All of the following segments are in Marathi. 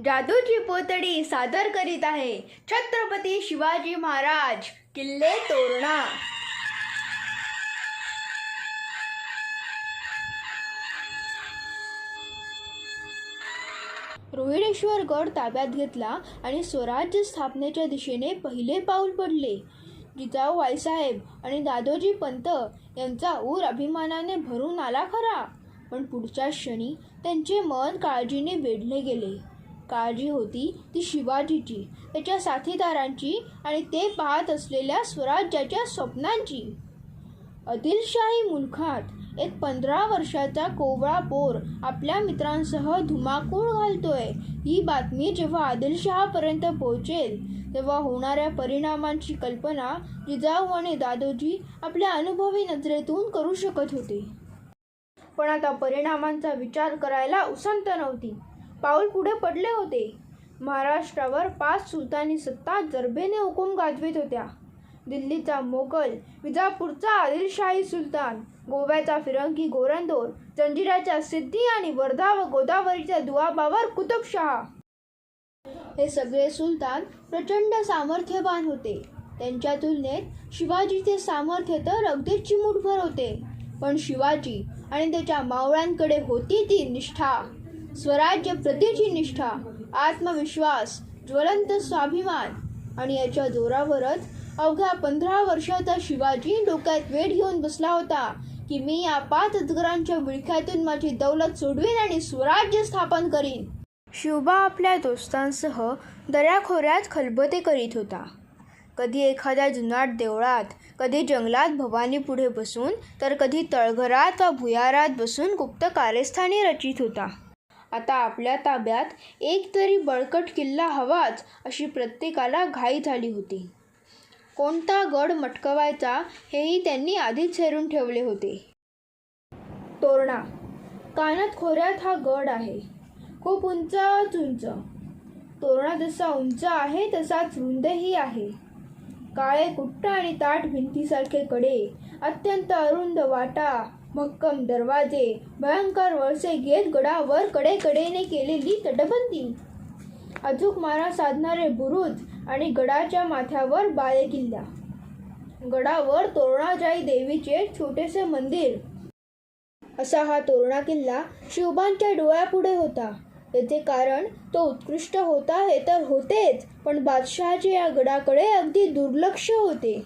जादूची पोतडी सादर करीत आहे छत्रपती शिवाजी महाराज किल्ले तोरणा. रोहिडेश्वर गड ताब्यात घेतला आणि स्वराज्य स्थापनेच्या दिशेने पहिले पाऊल पडले. जिजाऊ आईसाहेब आणि दादोजी पंत यांचा ऊर अभिमानाने भरून आला खरा. पण पुढच्या क्षणी त्यांचे मन काळजीने वेढले गेले. काळजी होती ती शिवाजीची त्याच्या साथीदारांची आणि ते पाहत असलेल्या स्वराज्याच्या स्वप्नांची. आदिलशाही मुलखात एक पंधरा वर्षाचा कोवळा पोर आपल्या मित्रांसह धुमाकूळ घालतोय ही बातमी जेव्हा आदिलशहापर्यंत पोहोचेल तेव्हा होणाऱ्या परिणामांची कल्पना जिजाऊ आणि दादोजी आपल्या अनुभवी नजरेतून करू शकत होते. पण आता परिणामांचा विचार करायला उसंत नव्हती. पाऊल पुढे पडले होते. महाराष्ट्रावर पाच सुलतानी सत्ता जरबेने हुकूम गाजवित होत्या. दिल्लीचा मोगल विजापूरचा आदिलशाही सुलतान गोव्याचा फिरंगी गोरंदोर जंजिराच्या सिद्धी आणि वर्धा व गोदावरीच्या दुआबावर कुतुबशहा हे सगळे सुलतान प्रचंड सामर्थ्यवान होते. त्यांच्या तुलनेत शिवाजीचे सामर्थ्य तर अगदीच चिमूटभर होते. पण शिवाजी आणि त्याच्या मावळ्यांकडे होती ती निष्ठा. स्वराज्य प्रतीची निष्ठा आत्मविश्वास ज्वलंत स्वाभिमान आणि याच्या जोरावरच अवघ्या पंधरा वर्षाचा शिवाजी डोक्यात वेळ घेऊन बसला होता की मी या पाच अजगरांच्या विळख्यातून माझी दौलत सोडवीन आणि स्वराज्य स्थापन करीन. शिवबा आपल्या दोस्तांसह दऱ्याखोऱ्यात खलबते करीत होता. कधी एखाद्या जुनाट देवळात कधी जंगलात भवानी पुढे बसून तर कधी तळघरात वा भुयारात बसून गुप्त कार्यस्थानी रचित होता. आता आपल्या ताब्यात एक तरी बळकट किल्ला हवाच अशी प्रत्येकाला घाई झाली होती. कोणता गड मटकवायचा हेही त्यांनी आधीच ठरवून ठेवले होते. तोरणा. कानात खोऱ्यात हा गड आहे. खूप उंचच उंच तोरणा जसा उंच आहे तसाच रुंदही आहे. काळे कुट्ट आणि ताट भिंतीसारखे कडे अत्यंत अरुंद वाटा भक्कम दरवाजे भयंकर वळसे घेत गडावर कडेकडेने केलेली तटबंदी. अचूक मारा साधणारे बुरुज आणि गडाच्या माथ्यावर बालेकिल्ला. गडावर तोरणाजाई देवीचे छोटेसे मंदिर. असा हा तोरणा किल्ला शिवबांच्या डोळ्यापुढे होता. याचे कारण तो उत्कृष्ट होता हे तर होतेच पण बादशहाचे या गडाकडे अगदी दुर्लक्ष होते.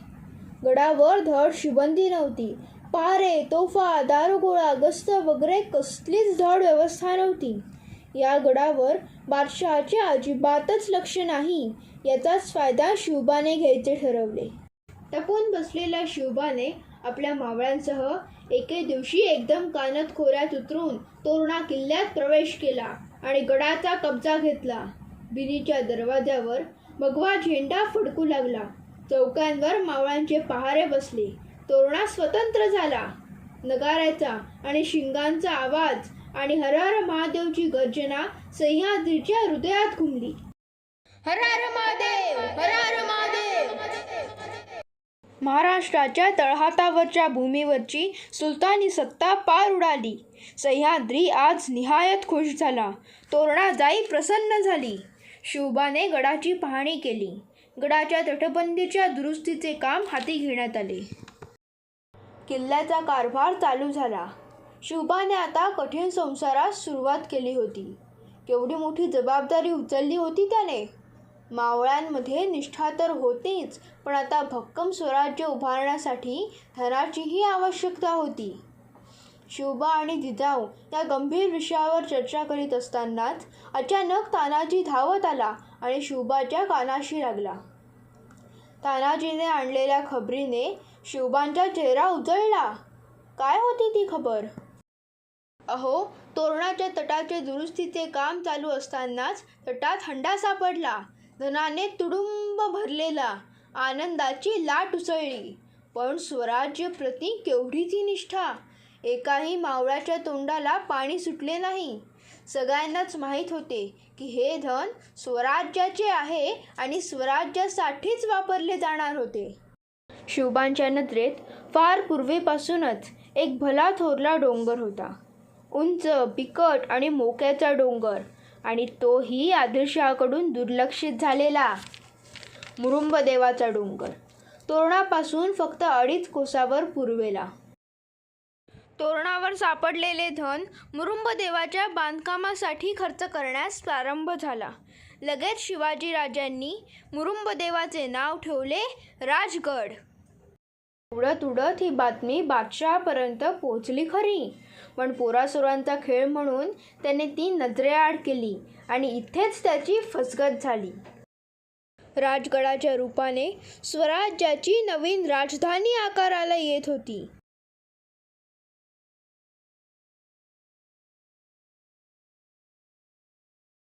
गडावर धड शिबंदी नव्हती. पारे तोफा दारुगोळा गस्त वगैरे कसलीच धड व्यवस्था नव्हती. या गडावर बादशहाचे अजिबातच लक्ष नाही याचाच फायदा शिवबाने घ्यायचे ठरवले. टपून बसलेल्या शिवबाने आपल्या मावळ्यांसह एके दिवशी एकदम कानत खोऱ्यात उतरून तोरणा किल्ल्यात प्रवेश केला आणि गडाचा कब्जा घेतला. बिनीच्या दरवाज्यावर भगवा झेंडा फडकू लागला. चौकांवर मावळांचे पहारे बसले. तोरणा स्वतंत्र झाला. नगाऱ्याचा आणि शिंगांचा आवाज आणि हर हर महादेवची गर्जना सह्याद्रीच्या हृदयात घुमली. हर हर महादेव हर हर महादेव. महाराष्ट्राच्या तळहातावरच्या भूमीवरची सुलतानी सत्ता पार उडाली. सह्याद्री आज निहायत खुश झाला. तोरणा जाई प्रसन्न झाली. शिवबाने गडाची पाहणी केली. गडाच्या तटबंदीच्या दुरुस्तीचे काम हाती घेण्यात आले. किल्ल्याचा कारभार चालू झाला. शिवबाने आता कठीण संसारास सुरुवात केली होती. केवढी मोठी जबाबदारी उचलली होती त्याने? मावळ्यांमध्ये निष्ठा तर होतीच पण आता भक्कम स्वराज्य उभारण्यासाठी धनाचीही आवश्यकता होती. शिवबा आणि जिजाऊ या गंभीर विषयावर चर्चा करीत असतानाच अचानक तानाजी धावत आला आणि शिवबाच्या कानाशी लागला. तानाजीने आणलेल्या खबरीने शिवबांचा चेहरा उजळला. काय होती ती खबर? अहो तोरणाच्या तटाचे दुरुस्तीचे काम चालू असतानाच तटात हंडा सापडला. धनाने तुडुंब भरलेला आनंदाची लाट उसळली. पण स्वराज्य प्रती केवढी ती निष्ठा? एकाही मावळ्याच्या तोंडाला पाणी सुटले नाही. सगळ्यांनाच माहीत होते की हे धन स्वराज्याचे आहे आणि स्वराज्यासाठीच वापरले जाणार होते. शिवबांच्या नजरेत फार पूर्वीपासूनच एक भला थोरला डोंगर होता. उंच बिकट आणि मोक्याचा डोंगर आणि तोही आदिलशहाकडून दुर्लक्षित झालेला मुरुंबदेवाचा डोंगर. तोरणापासून फक्त अडीच कोसावर पूर्वेला. तोरणावर सापडलेले धन मुरुंब देवाच्या बांधकामासाठी खर्च करण्यास प्रारंभ झाला. लगेच शिवाजी राजांनी मुरुंबदेवाचे नाव ठेवले राजगड. उडत उडत ही बातमी बादशहापर्यंत पोहोचली खरी. पण पोरासोरांचा खेळ म्हणून त्याने ती नजरेआड केली आणि इथेच त्याची फसगत झाली. राजगडाच्या रूपाने स्वराज्याची नवीन राजधानी आकाराला येत होती.